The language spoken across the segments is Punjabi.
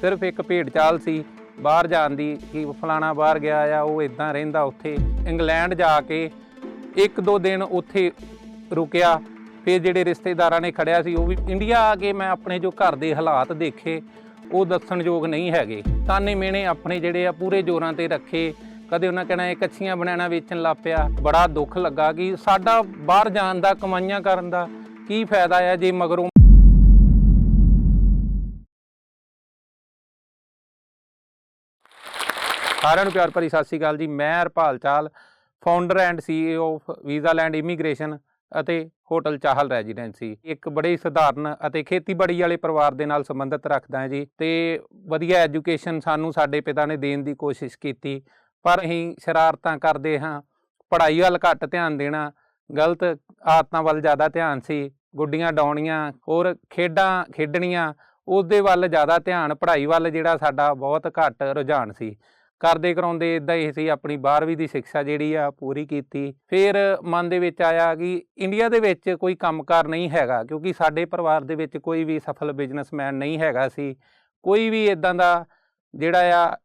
ਸਿਰਫ ਇੱਕ ਭੇਡ ਚਾਲ ਸੀ, ਬਾਹਰ ਜਾਣ ਦੀ ਕਿ ਫਲਾਣਾ ਬਾਹਰ ਗਿਆ ਆ, ਉਹ ਇਦਾਂ ਰਹਿੰਦਾ ਉੱਥੇ। ਇੰਗਲੈਂਡ ਜਾ ਕੇ ਇੱਕ ਦੋ ਦਿਨ ਉੱਥੇ ਰੁਕਿਆ, ਫਿਰ ਜਿਹੜੇ ਰਿਸ਼ਤੇਦਾਰਾਂ ਨੇ ਖੜਿਆ ਸੀ, ਉਹ ਵੀ ਇੰਡੀਆ ਆ ਕੇ ਮੈਂ ਆਪਣੇ ਜੋ ਘਰ ਦੇ ਹਾਲਾਤ ਦੇਖੇ, ਉਹ ਦੱਸਣਯੋਗ ਨਹੀਂ ਹੈਗੇ। ਤਾਨੇ ਮੇਣੇ ਆਪਣੇ ਜਿਹੜੇ ਆ ਪੂਰੇ ਜ਼ੋਰਾਂ ਤੇ ਰੱਖੇ, ਕਦੇ ਉਹਨਾਂ ਕਹਿਣਾ ਇਹ ਕੱਚੀਆਂ ਬਣਾਣਾ ਵੇਚਣ ਲੱਗ ਪਿਆ, ਬੜਾ ਦੁੱਖ ਲੱਗਾ ਕਿ ਸਾਡਾ ਬਾਹਰ ਜਾਣ ਦਾ, ਕਮਾਈਆਂ ਕਰਨ ਦਾ ਕੀ ਫਾਇਦਾ ਆ, ਜੇ ਮਗਰੋਂ ਸਾਰਿਆਂ ਨੂੰ ਪਿਆਰ ਭਰੀ ਸਤਿ ਸ਼੍ਰੀ ਅਕਾਲ ਜੀ। ਮੈਂ Harpal Chahal founder and CEO of visa land immigration ਅਤੇ ਹੋਟਲ ਚਾਹਲ ਰੈਜ਼ੀਡੈਂਸੀ ਇੱਕ ਬੜੇ ਸਧਾਰਨ ਅਤੇ ਖੇਤੀਬਾੜੀ ਵਾਲੇ ਪਰਿਵਾਰ ਦੇ ਨਾਲ ਸੰਬੰਧਿਤ ਰੱਖਦਾ ਹੈ ਜੀ ਤੇ ਵਧੀਆ ਐਜੂਕੇਸ਼ਨ ਸਾਨੂੰ ਸਾਡੇ ਪਿਤਾ ਨੇ ਦੇਣ ਦੀ ਕੋਸ਼ਿਸ਼ ਕੀਤੀ। ਪਰ ਅਸੀਂ ਸ਼ਰਾਰਤਾਂ ਕਰਦੇ ਹਾਂ, ਪੜ੍ਹਾਈ ਵੱਲ ਘੱਟ ਧਿਆਨ ਦੇਣਾ, ਗਲਤ ਆਦਤਾਂ ਵੱਲ ਜ਼ਿਆਦਾ ਧਿਆਨ ਸੀ, ਗੁੱਡੀਆਂ ਡਾਉਣੀਆਂ, ਹੋਰ ਖੇਡਾਂ ਖੇਡਣੀਆਂ ਉਹਦੇ ਵੱਲ ਜ਼ਿਆਦਾ ਧਿਆਨ, ਪੜ੍ਹਾਈ ਵੱਲ ਜਿਹੜਾ ਸਾਡਾ ਬਹੁਤ ਘੱਟ ਰੁਝਾਨ ਸੀ। ਕਰਦੇ ਕਰਾਉਂਦੇ ਇਦਾਂ ਹੀ ਸੀ, ਆਪਣੀ 12ਵੀਂ ਦੀ ਸਿੱਖਿਆ ਜਿਹੜੀ ਆ ਪੂਰੀ ਕੀਤੀ। ਫਿਰ ਮਨ ਦੇ ਵਿੱਚ ਆਇਆ ਕਿ ਇੰਡੀਆ ਦੇ ਵਿੱਚ ਕੋਈ ਕੰਮਕਾਰ ਨਹੀਂ ਹੈਗਾ, ਕਿਉਂਕਿ ਸਾਡੇ ਪਰਿਵਾਰ ਦੇ ਵਿੱਚ ਕੋਈ ਵੀ ਸਫਲ ਬਿਜ਼ਨਸਮੈਨ ਨਹੀਂ ਹੈਗਾ ਸੀ। ਕੋਈ ਵੀ ਇਦਾਂ ਦਾ ਜਿਹੜਾ ਆ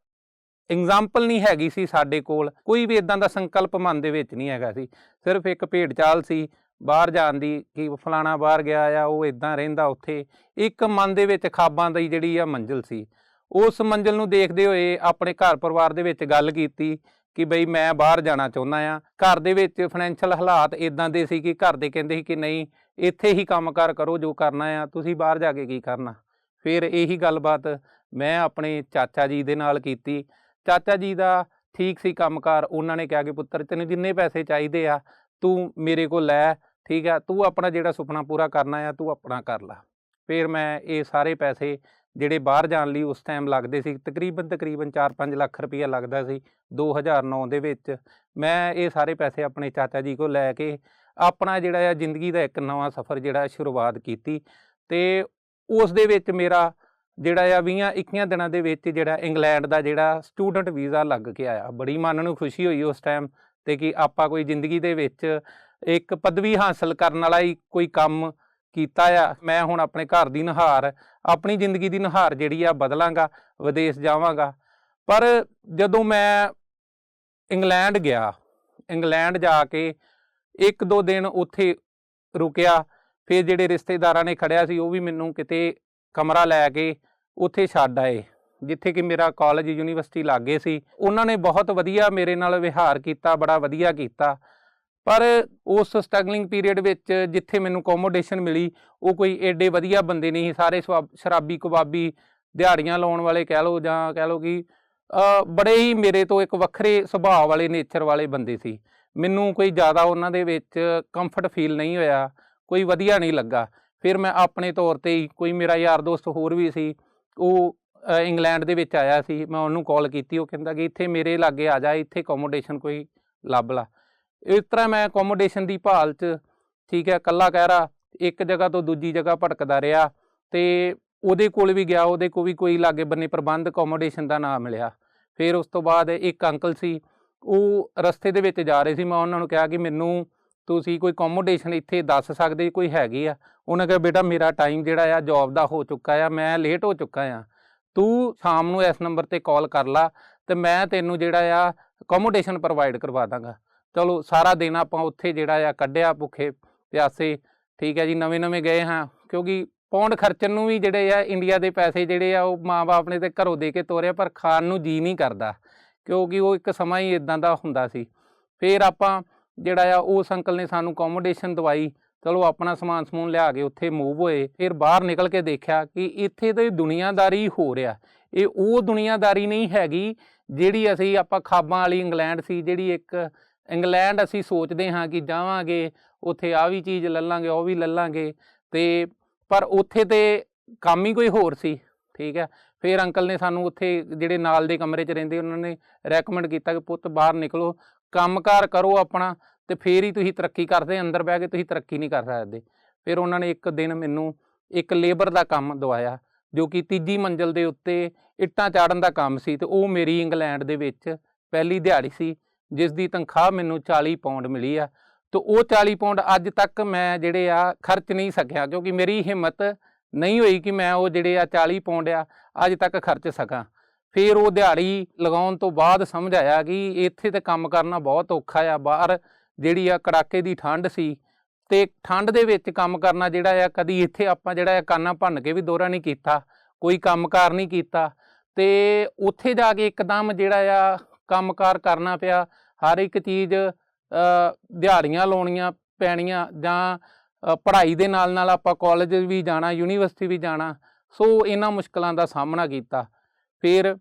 ਐਗਜ਼ਾਮਪਲ ਨਹੀਂ ਹੈਗੀ ਸੀ ਸਾਡੇ ਕੋਲ, ਕੋਈ ਵੀ ਇਦਾਂ ਦਾ ਸੰਕਲਪ ਮਨ ਦੇ ਵਿੱਚ ਨਹੀਂ ਹੈਗਾ ਸੀ। ਸਿਰਫ ਇੱਕ ਭੇਡ ਚਾਲ ਸੀ, ਬਾਹਰ ਜਾਣ ਦੀ, ਕਿ ਫਲਾਣਾ ਬਾਹਰ ਗਿਆ ਆ, ਉਹ ਇਦਾਂ ਰਹਿੰਦਾ ਉੱਥੇ। ਇੱਕ ਮਨ ਦੇ ਵਿੱਚ ਖਾਬਾਂ ਦੀ ਜਿਹੜੀ ਆ ਮੰਜ਼ਿਲ ਸੀ। ਉਸ ਮੰਜ਼ਿਲ ਨੂੰ ਦੇਖਦੇ ਹੋਏ ਆਪਣੇ ਘਰ ਪਰਿਵਾਰ ਦੇ ਵਿੱਚ ਗੱਲ ਕੀਤੀ ਕਿ ਬਈ ਮੈਂ ਬਾਹਰ ਜਾਣਾ ਚਾਹੁੰਦਾ ਆ ਘਰ ਦੇ ਵਿੱਚ ਫਾਈਨੈਂਸ਼ੀਅਲ ਹਾਲਾਤ ਇਦਾਂ ਦੇ ਸੀ ਕਿ ਘਰ ਦੇ ਕਹਿੰਦੇ ਸੀ ਕਿ ਨਹੀਂ, ਇੱਥੇ ਹੀ ਕੰਮਕਾਰ ਕਰੋ ਜੋ ਕਰਨਾ ਆ, ਤੁਸੀਂ ਬਾਹਰ ਜਾ ਕੇ ਕੀ ਕਰਨਾ। ਫਿਰ ਇਹੀ ਗੱਲਬਾਤ ਮੈਂ ਆਪਣੇ ਚਾਚਾ ਜੀ ਦੇ ਨਾਲ ਕੀਤੀ। ਚਾਚਾ ਜੀ ਦਾ ਠੀਕ ਸੀ ਕੰਮਕਾਰ, ਉਹਨਾਂ ਨੇ ਕਿਹਾ ਕਿ ਪੁੱਤਰ, ਤੈਨੂੰ ਜਿੰਨੇ ਪੈਸੇ ਚਾਹੀਦੇ ਆ, ਤੂੰ ਮੇਰੇ ਕੋਲ ਲੈ, ਠੀਕ ਆ, ਤੂੰ ਆਪਣਾ ਜਿਹੜਾ ਸੁਪਨਾ ਪੂਰਾ ਕਰਨਾ ਆ, ਤੂੰ ਆਪਣਾ ਕਰ ਲੈ। ਫਿਰ ਮੈਂ ਇਹ ਸਾਰੇ ਪੈਸੇ ਜਿਹੜੇ ਬਾਹਰ ਜਾਣ ਲਈ ਉਸ ਟਾਈਮ ਲੱਗਦੇ ਸੀ, ਤਕਰੀਬਨ ਤਕਰੀਬਨ 4-5 ਲੱਖ ਰੁਪਈਆ ਲੱਗਦਾ ਸੀ 2009 ਦੇ ਵਿੱਚ। ਮੈਂ ਇਹ ਸਾਰੇ ਪੈਸੇ ਆਪਣੇ ਚਾਚਾ ਜੀ ਕੋਲ ਲੈ ਕੇ ਆਪਣਾ ਜਿਹੜਾ ਆ ਜ਼ਿੰਦਗੀ ਦਾ ਇੱਕ ਨਵਾਂ ਸਫ਼ਰ ਜਿਹੜਾ ਸ਼ੁਰੂਆਤ ਕੀਤੀ ਤੇ ਉਸ ਦੇ ਵਿੱਚ ਮੇਰਾ ਜਿਹੜਾ ਆ 20 21 ਦਿਨਾਂ ਦੇ ਵਿੱਚ ਜਿਹੜਾ ਇੰਗਲੈਂਡ ਦਾ ਜਿਹੜਾ ਸਟੂਡੈਂਟ ਵੀਜ਼ਾ ਲੱਗ ਕੇ ਆਇਆ। ਬੜੀ ਮਨ ਨੂੰ ਖੁਸ਼ੀ ਹੋਈ ਉਸ ਟਾਈਮ ਤੇ ਕਿ ਆਪਾਂ ਕੋਈ ਜ਼ਿੰਦਗੀ ਦੇ ਵਿੱਚ ਇੱਕ ਪਦਵੀ ਹਾਸਲ ਕਰਨ ਵਾਲਾ ਹੀ ਕੋਈ ਕੰਮ ਕੀਤਾ ਆ। ਮੈਂ ਹੁਣ ਆਪਣੇ ਘਰ ਦੀ ਨਹਾਰ ਆਪਣੀ ਜ਼ਿੰਦਗੀ ਦੀ ਨਹਾਰ ਜਿਹੜੀ ਆ ਬਦਲਾਂਗਾ, ਵਿਦੇਸ਼ ਜਾਵਾਂਗਾ। ਪਰ ਜਦੋਂ ਮੈਂ ਇੰਗਲੈਂਡ ਗਿਆ, ਇੰਗਲੈਂਡ ਜਾ ਕੇ ਇੱਕ ਦੋ ਦਿਨ ਉੱਥੇ ਰੁਕਿਆ, ਫਿਰ ਜਿਹੜੇ ਰਿਸ਼ਤੇਦਾਰਾਂ ਨੇ ਖੜਿਆ ਸੀ, ਉਹ ਵੀ ਮੈਨੂੰ ਕਿਤੇ ਕਮਰਾ ਲੈ ਕੇ ਉੱਥੇ ਛੱਡ ਆਏ, ਜਿੱਥੇ ਕਿ ਮੇਰਾ ਕਾਲਜ ਯੂਨੀਵਰਸਿਟੀ ਲਾਗੇ ਸੀ। ਉਹਨਾਂ ਨੇ ਬਹੁਤ ਵਧੀਆ ਮੇਰੇ ਨਾਲ ਵਿਹਾਰ ਕੀਤਾ, ਬੜਾ ਵਧੀਆ ਕੀਤਾ। ਪਰ ਉਸ ਸਟਰਗਲਿੰਗ ਪੀਰੀਅਡ ਵਿੱਚ ਜਿੱਥੇ ਮੈਨੂੰ ਅਕੋਮੋਡੇਸ਼ਨ ਮਿਲੀ, ਉਹ ਕੋਈ ਏਡੇ ਵਧੀਆ ਬੰਦੇ ਨਹੀਂ ਸੀ। ਸਾਰੇ ਸਵਾ- ਸ਼ਰਾਬੀ, ਕਬਾਬੀ ਦਿਹਾੜੀਆਂ ਲਾਉਣ ਵਾਲੇ ਕਹਿ ਲਓ ਜਾਂ ਕਹਿ ਲਓ ਕਿ ਬੜੇ ਹੀ ਮੇਰੇ ਤੋਂ ਇੱਕ ਵੱਖਰੇ ਸੁਭਾਅ ਵਾਲੇ ਨੇਚਰ ਵਾਲੇ ਬੰਦੇ ਸੀ। ਮੈਨੂੰ ਕੋਈ ਜ਼ਿਆਦਾ ਉਹਨਾਂ ਦੇ ਵਿੱਚ ਕੰਫਰਟ ਫੀਲ ਨਹੀਂ ਹੋਇਆ, ਕੋਈ ਵਧੀਆ ਨਹੀਂ ਲੱਗਾ। ਫਿਰ ਮੈਂ ਆਪਣੇ ਤੌਰ ਤੇ ਹੀ, ਕੋਈ ਮੇਰਾ ਯਾਰ ਦੋਸਤ ਹੋਰ ਵੀ ਸੀ, ਉਹ ਇੰਗਲੈਂਡ ਦੇ ਵਿੱਚ ਆਇਆ ਸੀ। ਮੈਂ ਉਹਨੂੰ ਕਾਲ ਕੀਤੀ, ਉਹ ਕਹਿੰਦਾ ਕਿ ਇੱਥੇ ਮੇਰੇ ਲਾਗੇ ਆ ਜਾ, ਇੱਥੇ ਅਕੋਮੋਡੇਸ਼ਨ ਕੋਈ ਲੱਭ ਲਾ। ਇਸ ਤਰ੍ਹਾਂ ਮੈਂ ਅਕੋਮੋਡੇਸ਼ਨ ਦੀ ਭਾਲ 'ਚ, ਠੀਕ ਹੈ ਕੱਲਾ ਕਹਿਰਾ ਇੱਕ ਜਗ੍ਹਾ ਤੋਂ ਦੂਜੀ ਜਗ੍ਹਾ ਭਟਕਦਾ ਰਿਹਾ ਤੇ ਉਹਦੇ ਕੋਲ ਵੀ ਗਿਆ, ਉਹਦੇ ਕੋਲ ਵੀ ਕੋਈ ਲਾਗੇ ਬੰਨੇ ਪ੍ਰਬੰਧ ਅਕੋਮੋਡੇਸ਼ਨ ਦਾ ਨਾਮ ਮਿਲਿਆ। ਫਿਰ ਉਸ ਤੋਂ ਬਾਅਦ ਇੱਕ ਅੰਕਲ ਸੀ, ਉਹ ਰਸਤੇ ਦੇ ਵਿੱਚ ਜਾ ਰਹੇ ਸੀ, ਮੈਂ ਉਹਨਾਂ ਨੂੰ ਕਿਹਾ ਕਿ ਮੈਨੂੰ ਤੁਸੀਂ ਕੋਈ ਅਕੋਮੋਡੇਸ਼ਨ ਇੱਥੇ ਦੱਸ ਸਕਦੇ, ਕੋਈ ਹੈਗੀ ਆ? ਉਹਨਾਂ ਕਿਹਾ, ਬੇਟਾ, ਮੇਰਾ ਟਾਈਮ ਜਿਹੜਾ ਆ ਜੌਬ ਦਾ ਹੋ ਚੁੱਕਾ ਆ, ਮੈਂ ਲੇਟ ਹੋ ਚੁੱਕਾ ਆ। ਤੂੰ ਸ਼ਾਮ ਨੂੰ ਇਸ ਨੰਬਰ ਤੇ ਕਾਲ ਕਰ ਲਾ ਤੇ ਮੈਂ ਤੈਨੂੰ ਜਿਹੜਾ ਆ ਅਕੋਮੋਡੇਸ਼ਨ ਪ੍ਰੋਵਾਈਡ ਕਰਵਾ ਦਾਂਗਾ। ਚਲੋ ਸਾਰਾ ਦਿਨ ਆਪਾਂ ਉੱਥੇ ਜਿਹੜਾ ਆ ਕੱਢਿਆ ਭੁੱਖੇ ਪਿਆਸੇ, ਠੀਕ ਹੈ ਜੀ, ਨਵੇਂ ਨਵੇਂ ਗਏ ਹਾਂ, ਕਿਉਂਕਿ ਪੌਂਡ ਖਰਚਣ ਨੂੰ ਵੀ ਜਿਹੜੇ ਆ ਇੰਡੀਆ ਦੇ ਪੈਸੇ ਜਿਹੜੇ ਆ ਉਹ ਮਾਂ-ਬਾਪ ਨੇ ਤੇ ਘਰੋਂ ਦੇ ਕੇ ਤੋਰਿਆ, ਪਰ ਖਾਣ ਨੂੰ ਜੀ ਨਹੀਂ ਕਰਦਾ, ਕਿਉਂਕਿ ਉਹ ਇੱਕ ਸਮਾਂ ਹੀ ਇਦਾਂ ਦਾ ਹੁੰਦਾ ਸੀ। ਫਿਰ ਆਪਾਂ ਜਿਹੜਾ ਆ ਉਸ ਅੰਕਲ ਨੇ ਸਾਨੂੰ ਅਕੋਮੋਡੇਸ਼ਨ ਦਵਾਈ, ਚਲੋ ਆਪਣਾ ਸਮਾਨ ਸਮੂਨ ਲਿਆ ਕੇ ਉੱਥੇ ਮੂਵ ਹੋਏ, ਫਿਰ ਬਾਹਰ ਨਿਕਲ ਕੇ ਦੇਖਿਆ ਕਿ ਇੱਥੇ ਤੇ ਦੁਨੀਆਦਾਰੀ ਹੋ ਰਿਹਾ। ਇਹ ਉਹ ਦੁਨੀਆਦਾਰੀ ਨਹੀਂ ਹੈਗੀ ਜਿਹੜੀ ਅਸੀਂ ਆਪਾਂ ਖਾਬਾਂ ਵਾਲੀ ਇੰਗਲੈਂਡ ਸੀ, ਜਿਹੜੀ ਇੱਕ ਇੰਗਲੈਂਡ ਅਸੀਂ ਸੋਚਦੇ ਹਾਂ ਕਿ ਜਾਵਾਂਗੇ, ਉੱਥੇ ਆ ਵੀ ਚੀਜ਼ ਲੱਲਾਂਗੇ ਉਹ ਵੀ ਲੱਲਾਂਗੇ ਤੇ ਪਰ ਉੱਥੇ ਤੇ ਕੰਮ ਹੀ ਕੋਈ ਹੋਰ ਸੀ, ਠੀਕ ਹੈ। ਫਿਰ ਅੰਕਲ ਨੇ ਸਾਨੂੰ ਉੱਥੇ ਜਿਹੜੇ ਨਾਲ ਦੇ ਕਮਰੇ 'ਚ ਰਹਿੰਦੇ, ਉਹਨਾਂ ਨੇ ਰეკਮੈਂਡ ਕੀਤਾ ਕਿ ਪੁੱਤ ਬਾਹਰ ਨਿਕਲੋ, ਕੰਮਕਾਰ ਕਰੋ ਆਪਣਾ, ਤੇ ਫੇਰ ਹੀ ਤੁਸੀਂ ਤਰੱਕੀ ਕਰਦੇ, ਅੰਦਰ ਬਹਿ ਕੇ ਤੁਸੀਂ ਤਰੱਕੀ ਨਹੀਂ ਕਰ ਸਕਦੇ। ਫਿਰ ਉਹਨਾਂ ਨੇ ਇੱਕ ਦਿਨ ਮੈਨੂੰ ਇੱਕ ਲੇਬਰ ਦਾ ਕੰਮ ਦਵਾਇਆ, ਜੋ ਕਿ ਤੀਜੀ ਮੰਜ਼ਲ ਦੇ ਉੱਤੇ ਇੱਟਾਂ ਚਾੜਨ ਦਾ ਕੰਮ ਸੀ, ਤੇ ਉਹ ਮੇਰੀ ਇੰਗਲੈਂਡ ਦੇ ਵਿੱਚ ਪਹਿਲੀ ਦਿਹਾੜੀ ਸੀ। ਜਿਸ ਦੀ ਤਨਖਾਹ ਮੈਨੂੰ 40 ਪਾਉਂਡ ਮਿਲੀ ਆ, ਤੇ ਉਹ 40 ਪਾਉਂਡ ਅੱਜ ਤੱਕ ਮੈਂ ਜਿਹੜੇ ਆ ਖਰਚ ਨਹੀਂ ਸਕਿਆ, ਕਿਉਂਕਿ ਮੇਰੀ ਹਿੰਮਤ ਨਹੀਂ ਹੋਈ ਕਿ ਮੈਂ ਉਹ ਜਿਹੜੇ ਆ 40 ਪਾਉਂਡ ਆ, ਅੱਜ ਤੱਕ ਖਰਚ ਸਕਾਂ। ਫਿਰ ਉਹ ਦਿਹਾੜੀ ਲਗਾਉਣ ਤੋਂ ਬਾਅਦ ਸਮਝ ਆਇਆ ਕਿ ਇੱਥੇ ਤੇ ਕੰਮ ਕਰਨਾ ਬਹੁਤ ਔਖਾ ਆ, ਬਾਹਰ ਜਿਹੜੀ ਆ ਕੜਾਕੇ ਦੀ ਠੰਡ ਸੀ, ਤੇ ਠੰਡ ਦੇ ਵਿੱਚ ਕੰਮ ਕਰਨਾ ਜਿਹੜਾ ਆ, ਕਦੀ ਇੱਥੇ ਆਪਾਂ ਜਿਹੜਾ ਆ ਕਾਨਾ ਭੰਨ ਕੇ ਵੀ ਦੋਹਰਾ ਨਹੀਂ ਕੀਤਾ, ਕੋਈ ਕੰਮਕਾਰ ਨਹੀਂ ਕੀਤਾ, ਤੇ ਉੱਥੇ ਜਾ ਕੇ ਇੱਕਦਮ ਜਿਹੜਾ ਆ ਕੰਮਕਾਰ ਕਰਨਾ ਪਿਆ, ਹਰ ਇੱਕ ਚੀਜ਼ ਦਿਹਾੜੀਆਂ ਲਾਉਣੀਆਂ ਪੈਣੀਆਂ ਜਾਂ ਪੜ੍ਹਾਈ ਦੇ ਨਾਲ ਨਾਲ ਆਪਾਂ ਕਾਲਜ ਵੀ ਜਾਣਾ ਯੂਨੀਵਰਸਿਟੀ ਵੀ ਜਾਣਾ, ਸੋ ਇਹਨਾਂ ਮੁਸ਼ਕਲਾਂ ਦਾ ਸਾਹਮਣਾ ਕੀਤਾ। ਫਿਰ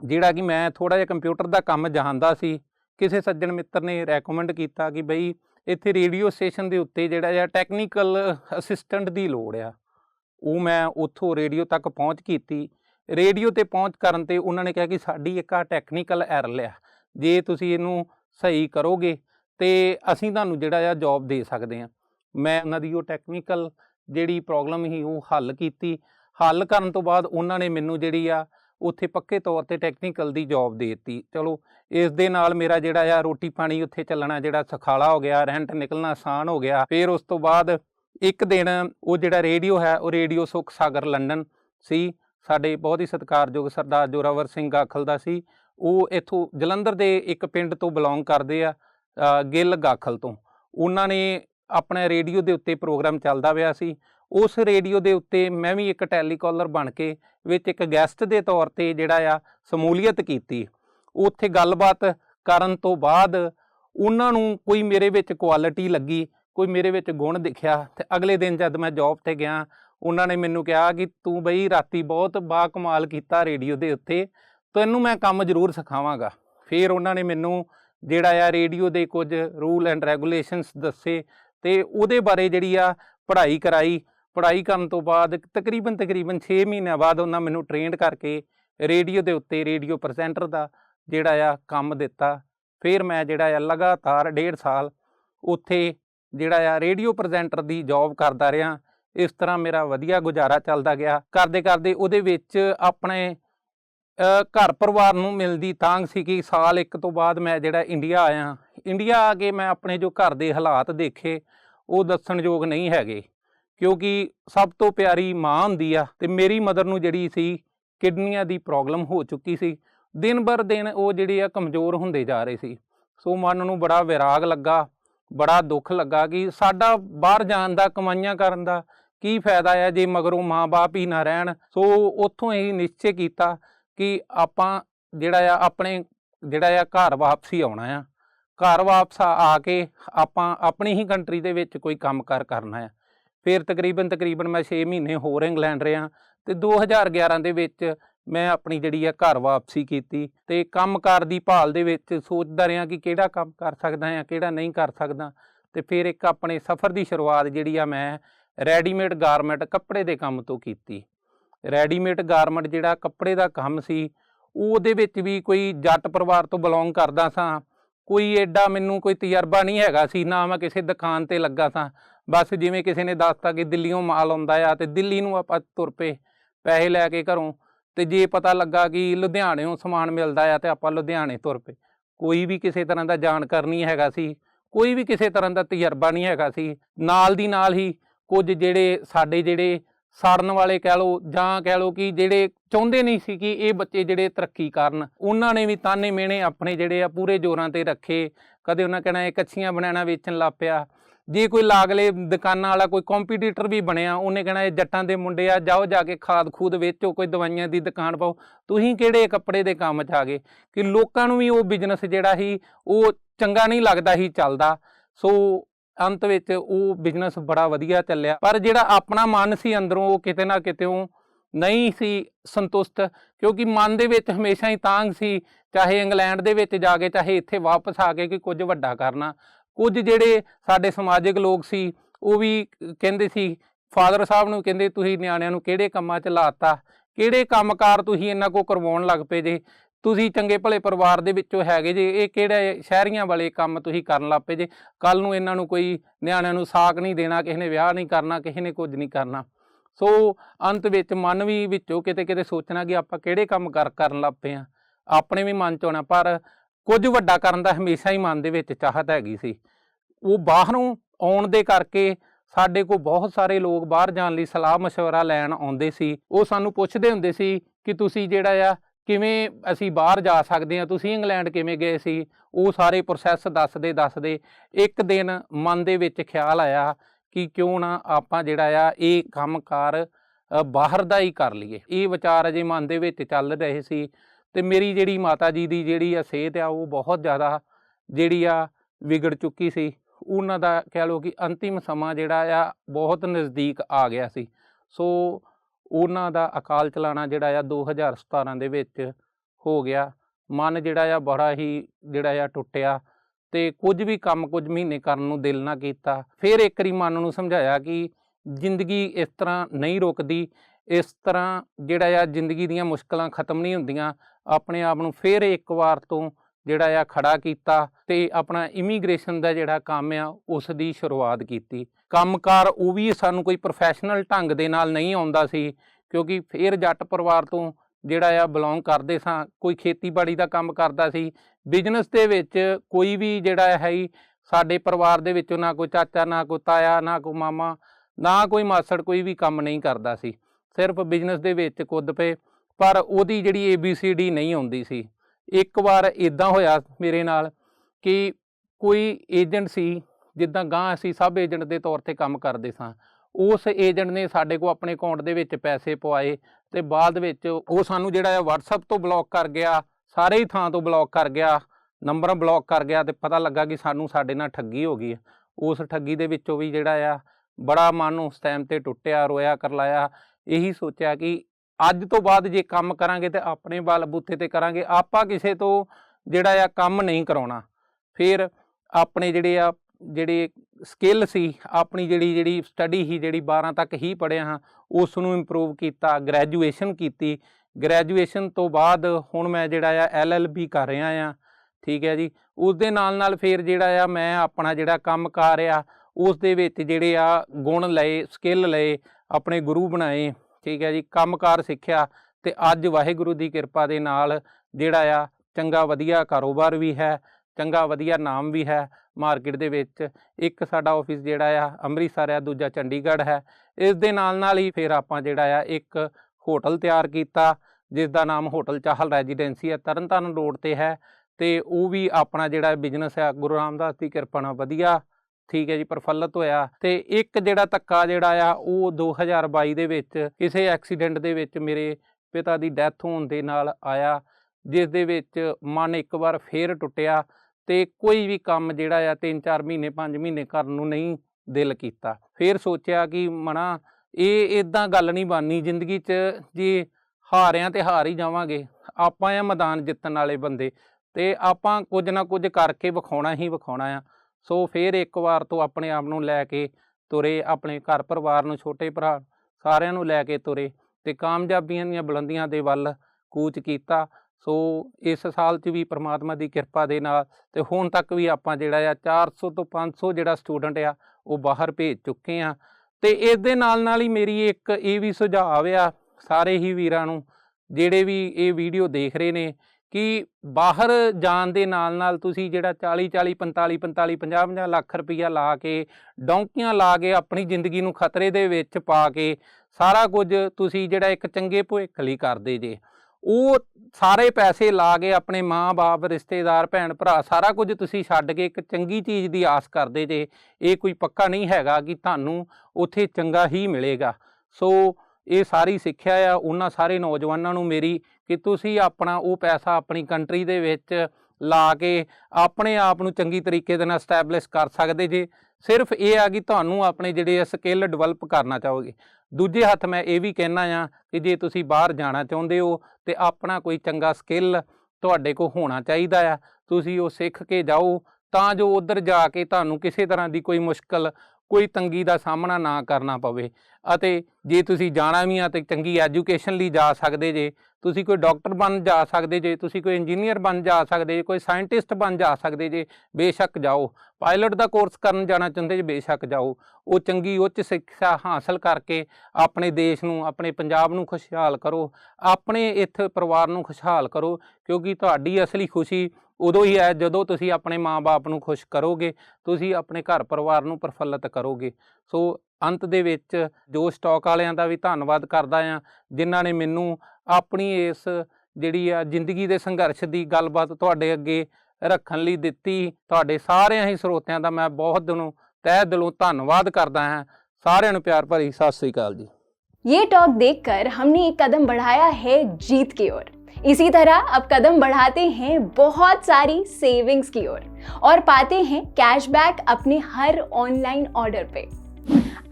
ਜਿਹੜਾ ਕਿ ਮੈਂ ਥੋੜਾ ਜਿਹਾ ਕੰਪਿਊਟਰ ਦਾ ਕੰਮ ਜਾਣਦਾ ਸੀ, ਕਿਸੇ ਸੱਜਣ ਮਿੱਤਰ ਨੇ ਰეკਮੈਂਡ ਕੀਤਾ ਕਿ ਬਈ ਇੱਥੇ ਰੇਡੀਓ ਸਟੇਸ਼ਨ ਦੇ ਉੱਤੇ ਜਿਹੜਾ ਜਿਹਾ ਟੈਕਨੀਕਲ ਅਸਿਸਟੈਂਟ ਦੀ ਲੋੜ ਆ, ਉਹ ਮੈਂ ਉੱਥੋਂ ਰੇਡੀਓ ਤੱਕ ਪਹੁੰਚ ਕੀਤੀ। ਰੇਡੀਓ ਤੇ ਪਹੁੰਚ ਕਰਨ ਤੇ ਉਹਨਾਂ ਨੇ ਕਿਹਾ ਕਿ ਸਾਡੀ ਇੱਕ ਆ ਟੈਕਨੀਕਲ ਐਰਰ ਆ ਜੇ ਤੁਸੀਂ ਇਹਨੂੰ ਸਹੀ ਕਰੋਗੇ ਤੇ ਅਸੀਂ ਤੁਹਾਨੂੰ ਜਿਹੜਾ ਆ ਜੌਬ ਦੇ ਸਕਦੇ ਹਾਂ। ਮੈਂ ਉਹਨਾਂ ਦੀ ਉਹ ਟੈਕਨੀਕਲ ਜਿਹੜੀ ਪ੍ਰੋਬਲਮ ਸੀ ਉਹ ਹੱਲ ਕੀਤੀ। ਹੱਲ ਕਰਨ ਤੋਂ ਬਾਅਦ ਉਹਨਾਂ ਨੇ ਮੈਨੂੰ ਜਿਹੜੀ ਆ ਉੱਥੇ ਪੱਕੇ ਤੌਰ ਤੇ ਟੈਕਨੀਕਲ ਦੀ ਜੌਬ ਦੇ ਦਿੱਤੀ। ਚਲੋ, ਇਸ ਦੇ ਨਾਲ ਮੇਰਾ ਜਿਹੜਾ ਆ ਰੋਟੀ ਪਾਣੀ ਉੱਥੇ ਚੱਲਣਾ, ਜਿਹੜਾ ਸਖਾਲਾ ਹੋ ਗਿਆ ਰੈਂਟ ਨਿਕਲਣਾ ਆਸਾਨ ਹੋ ਗਿਆ, ਫਿਰ ਉਸ ਤੋਂ ਬਾਅਦ ਇੱਕ ਦਿਨ ਉਹ ਜਿਹੜਾ ਰੇਡੀਓ ਹੈ, ਉਹ ਰੇਡੀਓ ਸੁਖ ਸਾਗਰ ਲੰਡਨ ਸੀ। ਸਾਡੇ ਬਹੁਤ ਹੀ ਸਤਿਕਾਰਯੋਗ ਸਰਦਾਰ ਜੋਰਾਵਰ ਸਿੰਘ ਗਾਖਲ ਦਾ ਸੀ। ਉਹ ਇੱਥੋਂ ਜਲੰਧਰ ਦੇ ਇੱਕ ਪਿੰਡ ਤੋਂ ਬਿਲੋਂਗ ਕਰਦੇ ਆ ਗਿੱਲ ਗਾਖਲ ਤੋਂ। ਉਹਨਾਂ ਨੇ ਆਪਣੇ ਰੇਡੀਓ ਦੇ ਉੱਤੇ ਪ੍ਰੋਗਰਾਮ ਚੱਲਦਾ ਪਿਆ ਸੀ। ਉਸ ਰੇਡੀਓ ਦੇ ਉੱਤੇ ਮੈਂ ਵੀ ਇੱਕ ਟੈਲੀਕਾਲਰ ਬਣ ਕੇ ਵਿੱਚ ਇੱਕ ਗੈਸਟ ਦੇ ਤੌਰ ਤੇ ਜਿਹੜਾ ਆ ਸਮੂਲੀਅਤ ਕੀਤੀ। ਉੱਥੇ ਗੱਲਬਾਤ ਕਰਨ ਤੋਂ ਬਾਅਦ ਉਹਨਾਂ ਨੂੰ ਕੋਈ ਮੇਰੇ ਵਿੱਚ ਕੁਆਲਿਟੀ ਲੱਗੀ, ਕੋਈ ਮੇਰੇ ਵਿੱਚ ਗੁਣ ਦਿਖਿਆ ਤੇ ਅਗਲੇ ਦਿਨ ਜਦ ਮੈਂ ਜੌਬ ਤੇ ਗਿਆ ਉਹਨਾਂ ਨੇ ਮੈਨੂੰ ਕਿਹਾ ਕਿ ਤੂੰ ਬਈ ਰਾਤੀ ਬਹੁਤ ਬਾ ਕਮਾਲ ਕੀਤਾ ਰੇਡੀਓ ਦੇ ਉੱਤੇ, ਤੈਨੂੰ ਮੈਂ ਕੰਮ ਜ਼ਰੂਰ ਸਿਖਾਵਾਂਗਾ। ਫਿਰ ਉਹਨਾਂ ਨੇ ਮੈਨੂੰ ਜਿਹੜਾ ਆ ਰੇਡੀਓ ਦੇ ਕੁਝ ਰੂਲ ਐਂਡ ਰੈਗੂਲੇਸ਼ਨਸ ਦੱਸੇ ਤੇ ਉਹਦੇ ਬਾਰੇ ਜਿਹੜੀ ਆ ਪੜ੍ਹਾਈ ਕਰਾਈ। ਪੜ੍ਹਾਈ ਕਰਨ ਤੋਂ ਬਾਅਦ ਤਕਰੀਬਨ ਤਕਰੀਬਨ 6 ਮਹੀਨਿਆਂ ਬਾਅਦ ਉਹਨਾਂ ਮੈਨੂੰ ਟ੍ਰੇਨਡ ਕਰਕੇ ਰੇਡੀਓ ਦੇ ਉੱਤੇ, ਰੇਡੀਓ ਪ੍ਰੈਜ਼ੈਂਟਰ ਦਾ ਜਿਹੜਾ ਆ ਕੰਮ ਦਿੱਤਾ। ਫਿਰ ਮੈਂ ਜਿਹੜਾ ਆ ਲਗਾਤਾਰ ਡੇਢ ਸਾਲ ਉੱਥੇ ਜਿਹੜਾ ਆ ਰੇਡੀਓ ਪ੍ਰੈਜ਼ੈਂਟਰ ਦੀ ਜੌਬ ਕਰਦਾ ਰਿਹਾ। ਇਸ ਤਰ੍ਹਾਂ ਮੇਰਾ ਵਧੀਆ ਗੁਜ਼ਾਰਾ ਚੱਲਦਾ ਗਿਆ। ਕਰਦੇ ਕਰਦੇ ਉਹਦੇ ਵਿੱਚ ਆਪਣੇ ਘਰ ਪਰਿਵਾਰ ਨੂੰ ਮਿਲਦੀ ਤਾਂਗ ਸੀ ਕਿ ਸਾਲ ਇੱਕ ਤੋਂ ਬਾਅਦ ਮੈਂ ਜਿਹੜਾ ਇੰਡੀਆ ਆਇਆ ਇੰਡੀਆ ਆ ਕੇ ਮੈਂ ਆਪਣੇ ਜੋ ਘਰ ਦੇ ਹਾਲਾਤ ਦੇਖੇ, ਉਹ ਦੱਸਣਯੋਗ ਨਹੀਂ ਹੈਗੇ। ਕਿਉਂਕਿ ਸਭ ਤੋਂ ਪਿਆਰੀ ਮਾਂ ਹੁੰਦੀ ਆ ਤੇ ਮੇਰੀ ਮਦਰ ਨੂੰ ਜਿਹੜੀ ਸੀ, ਕਿਡਨੀਆਂ ਦੀ ਪ੍ਰੋਬਲਮ ਹੋ ਚੁੱਕੀ ਸੀ। ਦਿਨ ਬਰ ਦਿਨ ਉਹ ਜਿਹੜੇ ਆ ਕਮਜ਼ੋਰ ਹੁੰਦੇ ਜਾ ਰਹੇ ਸੀ। ਸੋ ਮਨ ਨੂੰ ਬੜਾ ਵਿਰਾਗ ਲੱਗਾ, ਬੜਾ ਦੁੱਖ ਲੱਗਾ ਕਿ ਸਾਡਾ ਬਾਹਰ ਜਾਣ ਦਾ, ਕਮਾਈਆਂ ਕਰਨ ਦਾ ਕੀ ਫਾਇਦਾ ਹੈ ਜੇ ਮਗਰੋਂ ਮਾਂ-ਬਾਪ ਹੀ ਨਾ ਰਹਿਣ? ਸੋ ਉੱਥੋਂ ਇਹ ਨਿਸ਼ਚੈ ਕੀਤਾ ਕਿ ਆਪਾਂ ਜਿਹੜਾ ਆ, ਆਪਣੇ ਜਿਹੜਾ ਆ ਘਰ ਵਾਪਸੀ ਆਉਣਾ ਆ। ਘਰ ਵਾਪਸ ਆ ਆ ਕੇ ਆਪਾਂ ਆਪਣੀ ਹੀ ਕੰਟਰੀ ਦੇ ਵਿੱਚ ਕੋਈ ਕੰਮਕਾਰ ਕਰਨਾ ਆ। ਫਿਰ ਤਕਰੀਬਨ ਤਕਰੀਬਨ ਮੈਂ 6 ਮਹੀਨੇ ਹੋਰ ਇੰਗਲੈਂਡ ਰਿਹਾ ਤੇ 2011 ਦੇ ਵਿੱਚ ਮੈਂ ਆਪਣੀ ਜਿਹੜੀ ਆ ਘਰ ਵਾਪਸੀ ਕੀਤੀ ਤੇ ਕੰਮਕਾਰ ਦੀ ਭਾਲ ਦੇ ਵਿੱਚ ਸੋਚਦਾ ਰਿਹਾ ਕਿ ਕਿਹੜਾ ਕੰਮ ਕਰ ਸਕਦਾ ਆ, ਕਿਹੜਾ ਨਹੀਂ ਕਰ ਸਕਦਾ। ਤੇ ਫਿਰ ਇੱਕ ਆਪਣੇ ਸਫ਼ਰ ਦੀ ਸ਼ੁਰੂਆਤ ਜਿਹੜੀ ਆ ਮੈਂ ਰੈਡੀਮੇਡ ਗਾਰਮੈਂਟ ਕੱਪੜੇ ਦੇ ਕੰਮ ਤੋਂ ਕੀਤੀ। ਰੈਡੀਮੇਡ ਗਾਰਮੈਂਟ ਜਿਹੜਾ ਕੱਪੜੇ ਦਾ ਕੰਮ ਸੀ, ਉਹਦੇ ਵਿੱਚ ਵੀ ਕੋਈ ਜੱਟ ਪਰਿਵਾਰ ਤੋਂ ਬਿਲੋਂਗ ਕਰਦਾ ਸਾਂ। ਕੋਈ ਐਡਾ ਮੈਨੂੰ ਕੋਈ ਤਜਰਬਾ ਨਹੀਂ ਹੈਗਾ ਸੀ, ਨਾ ਮੈਂ ਕਿਸੇ ਦੁਕਾਨ ਤੇ ਲੱਗਾ ਸਾਂ। ਬਸ ਜਿਵੇਂ ਕਿਸੇ ਨੇ ਦੱਸਤਾ ਕਿ ਦਿੱਲੀੋਂ ਮਾਲ ਆਉਂਦਾ ਆ ਤੇ ਦਿੱਲੀ ਨੂੰ ਆਪਾਂ ਤੁਰ ਪਏ, ਪੈਸੇ ਲੈ ਕੇ ਘਰੋਂ। ਤੇ ਜੇ ਪਤਾ ਲੱਗਾ ਕਿ ਲੁਧਿਆਣਿਓਂ ਸਮਾਨ ਮਿਲਦਾ ਆ ਤੇ ਆਪਾਂ ਲੁਧਿਆਣੇ ਤੁਰ ਪਏ। ਕੋਈ ਵੀ ਕਿਸੇ ਤਰ੍ਹਾਂ ਦਾ ਜਾਣਕਾਰ ਨਹੀਂ ਹੈਗਾ ਸੀ, ਕੋਈ ਵੀ ਕਿਸੇ ਤਰ੍ਹਾਂ ਦਾ ਤਜਰਬਾ ਨਹੀਂ ਹੈਗਾ ਸੀ। ਨਾਲ ਦੀ ਨਾਲ ਹੀ ਕੁਝ ਜਿਹੜੇ ਸਾਡੇ ਜਿਹੜੇ ਸਾੜਨ ਵਾਲੇ ਕਹਿ ਲਓ ਜਾਂ ਕਹਿ ਲਓ ਕਿ ਜਿਹੜੇ ਚਾਹੁੰਦੇ ਨਹੀਂ ਸੀ ਕਿ ਇਹ ਬੱਚੇ ਜਿਹੜੇ ਤਰੱਕੀ ਕਰਨ, ਉਹਨਾਂ ਨੇ ਵੀ ਤਾਨੇ ਮਿਹਣੇ ਆਪਣੇ ਜਿਹੜੇ ਆ ਪੂਰੇ ਜ਼ੋਰਾਂ ਤੇ ਰੱਖੇ। ਕਦੇ ਉਹਨਾਂ ਕਹਿਣਾ ਇਹ ਕੱਚੀਆਂ ਬਣਾਣਾ ਵੇਚਣ ਲੱਗ ਪਿਆ। ਜੇ ਕੋਈ ਲਾਗਲੇ ਦੁਕਾਨਾਂ ਵਾਲਾ ਕੋਈ ਕੰਪੀਟੀਟਰ ਵੀ ਬਣਿਆ, ਉਹਨੇ ਕਹਿਣਾ ਇਹ ਜੱਟਾਂ ਦੇ ਮੁੰਡੇ ਆ, ਜਾਓ ਜਾ ਕੇ ਖਾਦ ਖੂਦ ਵੇਚੋ, ਕੋਈ ਦਵਾਈਆਂ ਦੀ ਦੁਕਾਨ ਪਾਓ। ਤੁਸੀਂ ਕਿਹੜੇ ਕੱਪੜੇ ਦੇ ਕੰਮ 'ਚ ਆ ਗਏ? ਕਿ ਲੋਕਾਂ ਨੂੰ ਵੀ ਉਹ ਬਿਜ਼ਨਸ ਜਿਹੜਾ ਸੀ, ਉਹ ਚੰਗਾ ਨਹੀਂ ਲੱਗਦਾ ਸੀ ਚੱਲਦਾ। ਸੋ ਅੰਤ ਵਿੱਚ ਉਹ ਬਿਜ਼ਨਸ ਬੜਾ ਵਧੀਆ ਚੱਲਿਆ। ਪਰ ਜਿਹੜਾ ਆਪਣਾ ਮਨ ਸੀ ਅੰਦਰੋਂ, ਉਹ ਕਿਤੇ ਨਾ ਕਿਤੇ ਉਹ ਨਹੀਂ ਸੀ ਸੰਤੁਸ਼ਟ, ਕਿਉਂਕਿ ਮਨ ਦੇ ਵਿੱਚ ਹਮੇਸ਼ਾ ਹੀ ਤਾਂਗ ਸੀ, ਚਾਹੇ ਇੰਗਲੈਂਡ ਦੇ ਵਿੱਚ ਜਾ ਕੇ, ਚਾਹੇ ਇੱਥੇ ਵਾਪਸ ਆ ਕੇ ਕਿ ਕੁਝ ਵੱਡਾ ਕਰਨਾ। ਕੁਝ ਜਿਹੜੇ ਸਾਡੇ ਸਮਾਜਿਕ ਲੋਕ ਸੀ, ਉਹ ਵੀ ਕਹਿੰਦੇ ਸੀ ਫਾਦਰ ਸਾਹਿਬ ਨੂੰ ਕਹਿੰਦੇ, ਤੁਸੀਂ ਨਿਆਣਿਆਂ ਨੂੰ ਕਿਹੜੇ ਕੰਮਾਂ 'ਚ ਲਾਤਾ? ਕਿਹੜੇ ਕੰਮਕਾਰ ਤੁਸੀਂ ਇਹਨਾਂ ਕੋ ਕਰਵਾਉਣ ਲੱਗ ਪਏ ਜੇ? ਤੁਸੀਂ ਚੰਗੇ ਭਲੇ ਪਰਿਵਾਰ ਦੇ ਵਿੱਚੋਂ ਹੈਗੇ ਜੇ ਇਹ ਕਿਹੜੇ ਸ਼ਹਿਰੀਆਂ ਵਾਲੇ ਕੰਮ ਤੁਸੀਂ ਕਰਨ ਲੱਗ ਪਏ ਜੇ ਕੱਲ ਨੂੰ ਇਹਨਾਂ ਨੂੰ ਕੋਈ ਨਿਆਣਿਆਂ ਨੂੰ ਸਾਕ ਨਹੀਂ ਦੇਣਾ ਕਿਸੇ ਨੇ ਵਿਆਹ ਨਹੀਂ ਕਰਨਾ ਕਿਸੇ ਨੇ ਕੁਝ ਨਹੀਂ ਕਰਨਾ ਸੋ ਅੰਤ ਵਿੱਚ ਮਨ ਵੀ ਵਿੱਚੋਂ ਕਿਤੇ ਕਿਤੇ ਸੋਚਣਾ ਕਿ ਆਪਾਂ ਕਿਹੜੇ ਕੰਮ ਕਰ ਕਰਨ ਲੱਗ ਪਏ ਆ ਆਪਣੇ ਵੀ ਮਨ ਚ ਹੋਣਾ ਪਰ ਕੁਝ ਵੱਡਾ ਕਰਨ ਦਾ ਹਮੇਸ਼ਾ ਹੀ ਮਨ ਦੇ ਵਿੱਚ ਚਾਹਤ ਹੈਗੀ ਸੀ ਉਹ ਬਾਹਰੋਂ ਆਉਣ ਦੇ ਕਰਕੇ ਸਾਡੇ ਕੋਲ ਬਹੁਤ ਸਾਰੇ ਲੋਕ ਬਾਹਰ ਜਾਣ ਲਈ ਸਲਾਹ مشورہ ਲੈਣ ਆਉਂਦੇ ਸੀ ਉਹ ਸਾਨੂੰ ਪੁੱਛਦੇ ਹੁੰਦੇ ਸੀ ਕਿ ਤੁਸੀਂ ਜਿਹੜਾ ਆ ਕਿਵੇਂ ਅਸੀਂ ਬਾਹਰ ਜਾ ਸਕਦੇ ਹਾਂ? ਤੁਸੀਂ ਇੰਗਲੈਂਡ ਕਿਵੇਂ ਗਏ ਸੀ? ਉਹ ਸਾਰੇ ਪ੍ਰੋਸੈਸ ਦੱਸਦੇ ਦੱਸਦੇ। ਇੱਕ ਦਿਨ ਮਨ ਦੇ ਵਿੱਚ ਖਿਆਲ ਆਇਆ ਕਿ ਕਿਉਂ ਨਾ ਆਪਾਂ ਜਿਹੜਾ ਆ ਇਹ ਕੰਮਕਾਰ ਅ, ਬਾਹਰ ਦਾ ਹੀ ਕਰ ਲਈਏ। ਇਹ ਵਿਚਾਰ ਅਜੇ ਮਨ ਦੇ ਵਿੱਚ ਚੱਲ ਰਹੇ ਸੀ ਤੇ ਮੇਰੀ ਜਿਹੜੀ ਮਾਤਾ ਜੀ ਦੀ ਜਿਹੜੀ ਆ ਸਿਹਤ ਆ ਉਹ ਬਹੁਤ ਜ਼ਿਆਦਾ ਜਿਹੜੀ ਆ ਵਿਗੜ ਚੁੱਕੀ ਸੀ। ਉਹਨਾਂ ਦਾ ਕਹਿ ਲਓ ਕਿ ਅੰਤਿਮ ਸਮਾਂ ਜਿਹੜਾ ਆ ਬਹੁਤ ਨਜ਼ਦੀਕ ਆ ਗਿਆ ਸੀ। ਸੋ ਉਹਨਾਂ ਦਾ ਅਕਾਲ ਚਲਾਣਾ ਜਿਹੜਾ ਆ 2017 ਦੇ ਵਿੱਚ ਹੋ ਗਿਆ। ਮਨ ਜਿਹੜਾ ਆ ਬੜਾ ਹੀ ਜਿਹੜਾ ਆ ਟੁੱਟਿਆ ਤੇ ਕੁਝ ਵੀ ਕੰਮ ਕੁਝ ਮਹੀਨੇ ਕਰਨ ਨੂੰ ਦਿਲ ਨਾ ਕੀਤਾ। ਫਿਰ ਇੱਕ ਵਾਰੀ ਮਨ ਨੂੰ ਸਮਝਾਇਆ ਕਿ ਜ਼ਿੰਦਗੀ ਇਸ ਤਰ੍ਹਾਂ ਨਹੀਂ ਰੁਕਦੀ। ਇਸ ਤਰ੍ਹਾਂ ਜਿਹੜਾ ਆ ਜ਼ਿੰਦਗੀ ਦੀਆਂ ਮੁਸ਼ਕਲਾਂ ਖਤਮ ਨਹੀਂ ਹੁੰਦੀਆਂ। ਆਪਣੇ ਆਪ ਨੂੰ ਫਿਰ ਇੱਕ ਵਾਰ ਤੋਂ ਜਿਹੜਾ ਆ ਖੜਾ ਕੀਤਾ ਤੇ ਆਪਣਾ ਇਮੀਗ੍ਰੇਸ਼ਨ ਦਾ ਜਿਹੜਾ ਕੰਮ ਆ ਉਸ ਦੀ ਸ਼ੁਰੂਆਤ ਕੀਤੀ। ਕੰਮਕਾਰ ਉਹ ਵੀ ਸਾਨੂੰ ਕੋਈ ਪ੍ਰੋਫੈਸ਼ਨਲ ਢੰਗ ਦੇ ਨਾਲ ਨਹੀਂ ਆਉਂਦਾ ਸੀ, ਕਿਉਂਕਿ ਫਿਰ ਜੱਟ ਪਰਿਵਾਰ ਤੋਂ ਜਿਹੜਾ ਆ ਬਿਲੋਂਗ ਕਰਦੇ ਸਾਂ, ਕੋਈ ਖੇਤੀਬਾੜੀ ਦਾ ਕੰਮ ਕਰਦਾ ਸੀ। ਬਿਜ਼ਨਸ ਦੇ ਵਿੱਚ ਕੋਈ ਵੀ ਜਿਹੜਾ ਹੈ ਹੀ ਸਾਡੇ ਪਰਿਵਾਰ ਦੇ ਵਿੱਚੋਂ ਨਾ ਕੋਈ ਚਾਚਾ, ਨਾ ਕੋਈ ਤਾਇਆ, ਨਾ ਕੋਈ ਮਾਮਾ, ਨਾ ਕੋਈ ਮਾਸੜ ਕੋਈ ਵੀ ਕੰਮ ਨਹੀਂ ਕਰਦਾ ਸੀ। ਸਿਰਫ ਬਿਜ਼ਨਸ ਦੇ ਵਿੱਚ ਕੁੱਦ ਪਏ, ਪਰ ਉਹਦੀ ਜਿਹੜੀ ABCD ਨਹੀਂ ਆਉਂਦੀ ਸੀ। ਇੱਕ ਵਾਰ ਇਦਾਂ ਹੋਇਆ ਮੇਰੇ ਨਾਲ ਕਿ ਕੋਈ ਏਜੰਟ ਸੀ, ਜਿੱਦਾਂ ਗਾਂ ਅਸੀਂ ਸਬ ਏਜੰਟ ਦੇ ਤੌਰ ਤੇ ਕੰਮ ਕਰਦੇ ਸਾਂ। ਉਸ ਏਜੰਟ ਨੇ ਸਾਡੇ ਕੋਲ ਆਪਣੇ ਅਕਾਊਂਟ ਦੇ ਵਿੱਚ ਪੈਸੇ ਪਵਾਏ ਤੇ ਬਾਅਦ ਵਿੱਚ ਉਹ ਸਾਨੂੰ ਜਿਹੜਾ ਹੈ WhatsApp ਤੋਂ ਬਲੌਕ ਕਰ ਗਿਆ, ਸਾਰੇ ਹੀ ਥਾਂ ਤੋਂ ਬਲੌਕ ਕਰ ਗਿਆ, ਨੰਬਰ ਬਲੌਕ ਕਰ ਗਿਆ ਤੇ ਪਤਾ ਲੱਗਾ ਕਿ ਸਾਨੂੰ ਸਾਡੇ ਨਾਲ ਠੱਗੀ ਹੋ ਗਈ ਹੈ ਉਸ ਠੱਗੀ ਦੇ ਵਿੱਚੋਂ ਵੀ ਜਿਹੜਾ ਆ ਬੜਾ ਮਨ ਉਸ ਟਾਈਮ ਤੇ ਟੁੱਟਿਆ, ਰੋਇਆ, ਕਰਲਾਇਆ, ਇਹੀ ਸੋਚਿਆ ਕਿ ਅੱਜ ਤੋਂ ਬਾਅਦ ਜੇ ਕੰਮ ਕਰਾਂਗੇ ਤੇ ਆਪਣੇ ਬਲ ਬੂਥੇ ਤੇ ਕਰਾਂਗੇ, ਆਪਾਂ ਕਿਸੇ ਤੋਂ ਜਿਹੜਾ ਆ ਕੰਮ ਨਹੀਂ ਕਰਾਉਣਾ। ਫਿਰ ਆਪਣੇ ਜਿਹੜੇ ਆ, ਜਿਹੜੇ ਸਕਿੱਲ ਸੀ, ਆਪਣੀ ਜਿਹੜੀ ਜਿਹੜੀ ਸਟੱਡੀ ਹੀ ਜਿਹੜੀ 12 ਤੱਕ ਹੀ ਪੜ੍ਹਿਆ ਹਾਂ ਉਸ ਨੂੰ ਇੰਪਰੂਵ ਕੀਤਾ ਗ੍ਰੈਜੂਏਸ਼ਨ ਕੀਤੀ। ਗ੍ਰੈਜੂਏਸ਼ਨ ਤੋਂ ਬਾਅਦ ਹੁਣ ਮੈਂ ਜਿਹੜਾ ਆ ਐਲਐਲਬੀ ਕਰ ਰਿਹਾ ਆ, ਠੀਕ ਹੈ ਜੀ। ਉਸ ਦੇ ਨਾਲ ਨਾਲ ਫਿਰ ਜਿਹੜਾ ਆ ਮੈਂ ਆਪਣਾ ਜਿਹੜਾ ਕੰਮ ਕਰ ਰਿਹਾ ਉਸ ਦੇ ਵਿੱਚ ਜਿਹੜੇ ਆ ਗੁਣ ਲਏ ਸਕਿੱਲ ਲਏ, ਆਪਣੇ ਗੁਰੂ ਬਣਾਏ ਠੀਕ ਹੈ ਜੀ, ਕੰਮਕਾਰ ਸਿੱਖਿਆ ਤੇ ਅੱਜ ਵਾਹਿਗੁਰੂ ਦੀ ਕਿਰਪਾ ਦੇ ਨਾਲ ਜਿਹੜਾ ਆ, ਚੰਗਾ ਵਧੀਆ ਕਾਰੋਬਾਰ ਵੀ ਹੈ, ਚੰਗਾ ਵਧੀਆ ਨਾਮ ਵੀ ਹੈ ਮਾਰਕੀਟ ਦੇ ਵਿੱਚ। ਇੱਕ ਸਾਡਾ ਆਫਿਸ ਜਿਹੜਾ ਆ, ਅੰਮ੍ਰਿਤਸਰ ਆ, ਦੂਜਾ ਚੰਡੀਗੜ੍ਹ ਹੈ। ਇਸ ਦੇ ਨਾਲ ਨਾਲ ਹੀ ਫਿਰ ਆਪਾਂ ਜਿਹੜਾ ਆ, ਇੱਕ ਹੋਟਲ ਤਿਆਰ ਕੀਤਾ, ਜਿਸ ਦਾ ਨਾਮ ਹੋਟਲ ਚਾਹਲ ਰੈਜ਼ੀਡੈਂਸੀ ਹੈ, ਤਰਨਤਾਰਨ ਰੋਡ ਤੇ ਹੈ ਤੇ ਉਹ ਵੀ ਆਪਣਾ ਜਿਹੜਾ ਬਿਜ਼ਨਸ ਹੈ ਗੁਰੂ ਰਾਮਦਾਸ ਦੀ ਕਿਰਪਾ ਨਾਲ ਵਧੀਆ ਠੀਕ ਹੈ ਜੀ, ਪ੍ਰਫੁੱਲਤ ਹੋਇਆ। ਤੇ ਇੱਕ ਜਿਹੜਾ ਧੱਕਾ ਜਿਹੜਾ ਆ, ਉਹ 2022 ਦੇ ਵਿੱਚ, ਕਿਸੇ ਐਕਸੀਡੈਂਟ ਦੇ ਵਿੱਚ ਮੇਰੇ ਪਿਤਾ ਦੀ ਡੈਥ ਹੋਣ ਦੇ ਨਾਲ ਆਇਆ, ਜਿਸ ਦੇ ਵਿੱਚ ਮਨ ਇੱਕ ਵਾਰ ਫੇਰ ਟੁੱਟਿਆ ਤੇ ਕੋਈ ਵੀ ਕੰਮ ਜਿਹੜਾ ਆ 3-4 ਮਹੀਨੇ 5 ਮਹੀਨੇ ਕਰਨ ਨੂੰ ਨਹੀਂ ਦਿਲ ਕੀਤਾ। ਫੇਰ ਸੋਚਿਆ ਕਿ ਮਣਾ ਇਹ ਇਦਾਂ ਗੱਲ ਨਹੀਂ ਬਣਨੀ, ਜ਼ਿੰਦਗੀ 'ਚ ਜੇ ਹਾਰਿਆਂ ਤੇ ਹਾਰ ਹੀ ਜਾਵਾਂਗੇ, ਆਪਾਂ ਆ ਮੈਦਾਨ ਜਿੱਤਣ ਵਾਲੇ ਬੰਦੇ ਤੇ ਆਪਾਂ ਕੁਝ ਨਾ ਕੁਝ ਕਰਕੇ ਵਿਖਾਉਣਾ ਹੀ ਵਿਖਾਉਣਾ ਆ। ਸੋ ਫਿਰ ਇੱਕ ਵਾਰ ਤੋਂ ਆਪਣੇ ਆਪ ਨੂੰ ਲੈ ਕੇ ਤੁਰੇ, ਆਪਣੇ ਘਰ ਪਰਿਵਾਰ ਨੂੰ, ਛੋਟੇ ਭਰਾ ਸਾਰਿਆਂ ਨੂੰ ਲੈ ਕੇ ਤੁਰੇ ਤੇ ਕਾਮਯਾਬੀਆਂ ਦੀਆਂ ਬੁਲੰਦੀਆਂ ਦੇ ਵੱਲ ਕੂਚ ਕੀਤਾ। ਸੋ ਇਸ ਸਾਲ 'ਚ ਵੀ ਪ੍ਰਮਾਤਮਾ ਦੀ ਕਿਰਪਾ ਦੇ ਨਾਲ ਤੇ ਹੁਣ ਤੱਕ ਵੀ ਆਪਾਂ ਜਿਹੜਾ ਆ 400 ਤੋਂ 500 ਜਿਹੜਾ ਸਟੂਡੈਂਟ ਆ, ਉਹ ਬਾਹਰ ਭੇਜ ਚੁੱਕੇ ਆ। ਤੇ ਇਸ ਦੇ ਨਾਲ ਨਾਲ ਹੀ ਮੇਰੀ ਇੱਕ ਇਹ ਵੀ ਸੁਝਾਅ ਆ ਸਾਰੇ ਹੀ ਵੀਰਾਂ ਨੂੰ, ਜਿਹੜੇ ਵੀ ਇਹ ਵੀਡੀਓ ਦੇਖ ਰਹੇ ਨੇ ਕਿ ਬਾਹਰ ਜਾਣ ਦੇ ਨਾਲ ਨਾਲ ਤੁਸੀਂ ਜਿਹੜਾ 40 40 45 45 50 50 ਲੱਖ ਰੁਪਈਆ ਲਾ ਕੇ, ਡੌਂਕੀਆਂ ਲਾ ਕੇ ਆਪਣੀ ਜ਼ਿੰਦਗੀ ਨੂੰ ਖਤਰੇ ਦੇ ਵਿੱਚ ਪਾ ਕੇ ਸਾਰਾ ਕੁਝ ਤੁਸੀਂ ਜਿਹੜਾ ਇੱਕ ਚੰਗੇ ਭਵਿੱਖ ਲਈ ਕਰਦੇ ਜੇ। ਉਹ ਸਾਰੇ ਪੈਸੇ ਲਾ ਕੇ ਆਪਣੇ ਮਾਂ-ਬਾਪ ਰਿਸ਼ਤੇਦਾਰ, ਭੈਣ ਭਰਾ ਸਾਰਾ ਕੁਝ ਤੁਸੀਂ ਛੱਡ ਕੇ ਇੱਕ ਚੰਗੀ ਚੀਜ਼ ਦੀ ਆਸ ਕਰਦੇ ਜੇ। ਇਹ ਕੋਈ ਪੱਕਾ ਨਹੀਂ ਹੈਗਾ ਕਿ ਤੁਹਾਨੂੰ ਉੱਥੇ ਚੰਗਾ ਹੀ ਮਿਲੇਗਾ। ਸੋ ਇਹ ਸਾਰੀ ਸਿੱਖਿਆ ਆ, ਉਹਨਾਂ ਸਾਰੇ ਨੌਜਵਾਨਾਂ ਨੂੰ ਮੇਰੀ ਕਿ ਤੁਸੀਂ ਆਪਣਾ ਉਹ ਪੈਸਾ ਆਪਣੀ ਕੰਟਰੀ ਦੇ ਵਿੱਚ ਲਾ ਕੇ ਆਪਣੇ ਆਪ ਨੂੰ ਚੰਗੀ ਤਰੀਕੇ ਦੇ ਨਾਲ ਸਟੈਬਲਿਸ਼ ਕਰ ਸਕਦੇ ਜੇ। ਸਿਰਫ ਇਹ ਆ ਕਿ ਤੁਹਾਨੂੰ ਆਪਣੇ ਜਿਹੜੇ ਸਕਿੱਲ ਡਿਵੈਲਪ ਕਰਨਾ ਚਾਹੋਗੇ। ਦੂਜੇ ਹੱਥ ਮੈਂ ਇਹ ਵੀ ਕਹਿਣਾ ਆ ਕਿ ਜੇ ਤੁਸੀਂ ਬਾਹਰ ਜਾਣਾ ਚਾਹੁੰਦੇ ਹੋ ਤੇ ਆਪਣਾ ਕੋਈ ਚੰਗਾ ਸਕਿੱਲ ਤੁਹਾਡੇ ਕੋਲ ਹੋਣਾ ਚਾਹੀਦਾ ਆ। ਤੁਸੀਂ ਉਹ ਸਿੱਖ ਕੇ ਜਾਓ ਤਾਂ ਜੋ ਉਧਰ ਜਾ ਕੇ ਤੁਹਾਨੂੰ ਕਿਸੇ ਤਰ੍ਹਾਂ ਦੀ ਕੋਈ ਮੁਸ਼ਕਲ ਕੋਈ ਤੰਗੀ ਦਾ ਸਾਹਮਣਾ ਨਾ ਕਰਨਾ ਪਵੇ। ਅਤੇ ਜੇ ਤੁਸੀਂ ਜਾਣਾ ਵੀ ਆ ਤੇ ਚੰਗੀ ਐਜੂਕੇਸ਼ਨ ਲਈ ਜਾ ਸਕਦੇ ਜੇ, ਤੁਸੀਂ ਕੋਈ ਡਾਕਟਰ ਬਣ ਜਾ ਸਕਦੇ ਜੇ, ਤੁਸੀਂ ਕੋਈ ਇੰਜੀਨੀਅਰ ਬਣ ਜਾ ਸਕਦੇ ਜੇ, ਕੋਈ ਸਾਇੰਟਿਸਟ ਬਣ ਜਾ ਸਕਦੇ ਜੇ, ਬੇਸ਼ੱਕ ਜਾਓ। ਪਾਇਲਟ ਦਾ ਕੋਰਸ ਕਰਨ ਜਾਣਾ ਚਾਹੁੰਦੇ ਜੇ, ਬੇਸ਼ੱਕ ਜਾਓ। ਉਹ ਚੰਗੀ, ਉੱਚ ਸਿੱਖਿਆ ਹਾਸਲ ਕਰਕੇ ਆਪਣੇ ਦੇਸ਼ ਨੂੰ, ਆਪਣੇ ਪੰਜਾਬ ਨੂੰ ਖੁਸ਼ਹਾਲ ਕਰੋ। ਆਪਣੇ ਇੱਥੇ ਪਰਿਵਾਰ ਨੂੰ ਖੁਸ਼ਹਾਲ ਕਰੋ, ਕਿਉਂਕਿ ਤੁਹਾਡੀ ਅਸਲੀ ਖੁਸ਼ੀ ਉਦੋਂ ਹੀ ਹੈ ਜਦੋਂ ਤੁਸੀਂ ਆਪਣੇ ਮਾਪੇ ਨੂੰ ਖੁਸ਼ ਕਰੋਗੇ, ਤੁਸੀਂ ਆਪਣੇ ਘਰ ਪਰਿਵਾਰ ਨੂੰ ਪ੍ਰਫੁੱਲਤ ਕਰੋਗੇ। ਸੋ ਅੰਤ ਦੇ ਵਿੱਚ ਜੋ ਸਟਾਕ ਵਾਲਿਆਂ ਦਾ ਵੀ ਧੰਨਵਾਦ ਕਰਦਾ ਆ ਜਿਨ੍ਹਾਂ ਨੇ ਮੈਨੂੰ ਆਪਣੀ ਇਸ ਜਿਹੜੀ ਆ ਜ਼ਿੰਦਗੀ ਦੇ ਸੰਘਰਸ਼ ਦੀ ਗੱਲਬਾਤ ਤੁਹਾਡੇ ਅੱਗੇ ਰੱਖਣ ਲਈ ਦਿੱਤੀ। ਤੁਹਾਡੇ ਸਾਰਿਆਂ ਹੀ ਸਰੋਤਿਆਂ ਦਾ ਮੈਂ ਬਹੁਤ ਦਿਲੋਂ, ਤਹਿ ਦਿਲੋਂ ਧੰਨਵਾਦ ਕਰਦਾ ਹਾਂ। ਸਾਰਿਆਂ ਨੂੰ ਪਿਆਰ ਭਰੀ ਸਤਿ ਸ੍ਰੀ ਅਕਾਲ ਜੀ। ਇਹ ये ਦੇਖ देखकर हमने एक ਕਦਮ बढ़ाया ਹੈ ਜੀਤ की ओर इसी तरह अब कदम बढ़ाते हैं बहुत सारी सेविंग्स की ओर और पाते हैं कैशबैक अपने हर ऑनलाइन ऑर्डर पे।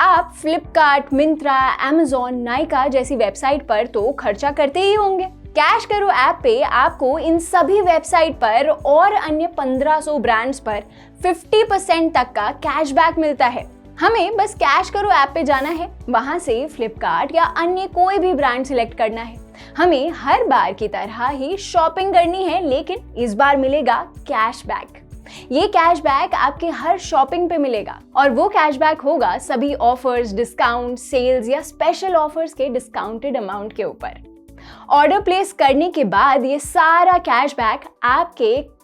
आप फ्लिपकार्ट मिंत्रा amazon नाइका जैसी वेबसाइट पर तो खर्चा करते ही होंगे। कैश करो ऐप पे आपको इन सभी वेबसाइट पर और अन्य 1500 ब्रांड्स पर 50% तक का कैशबैक मिलता है। हमें बस कैश करो ऐप पे जाना है। वहाँ से फ्लिपकार्ट या अन्य कोई भी ब्रांड सिलेक्ट करना है। हमें हर बार की तरह ही शॉपिंग करनी है, लेकिन इस बार मिलेगा कैशबैक ये कैशबैक आपके हर शॉपिंग पे मिलेगा और वो कैशबैक होगा सभी ऑफर्स डिस्काउंट सेल्स या स्पेशल ऑफर्स के डिस्काउंटेड अमाउंट के ऊपर. ऑर्डर प्लेस करने के बाद ये सारा कैशबैक आपके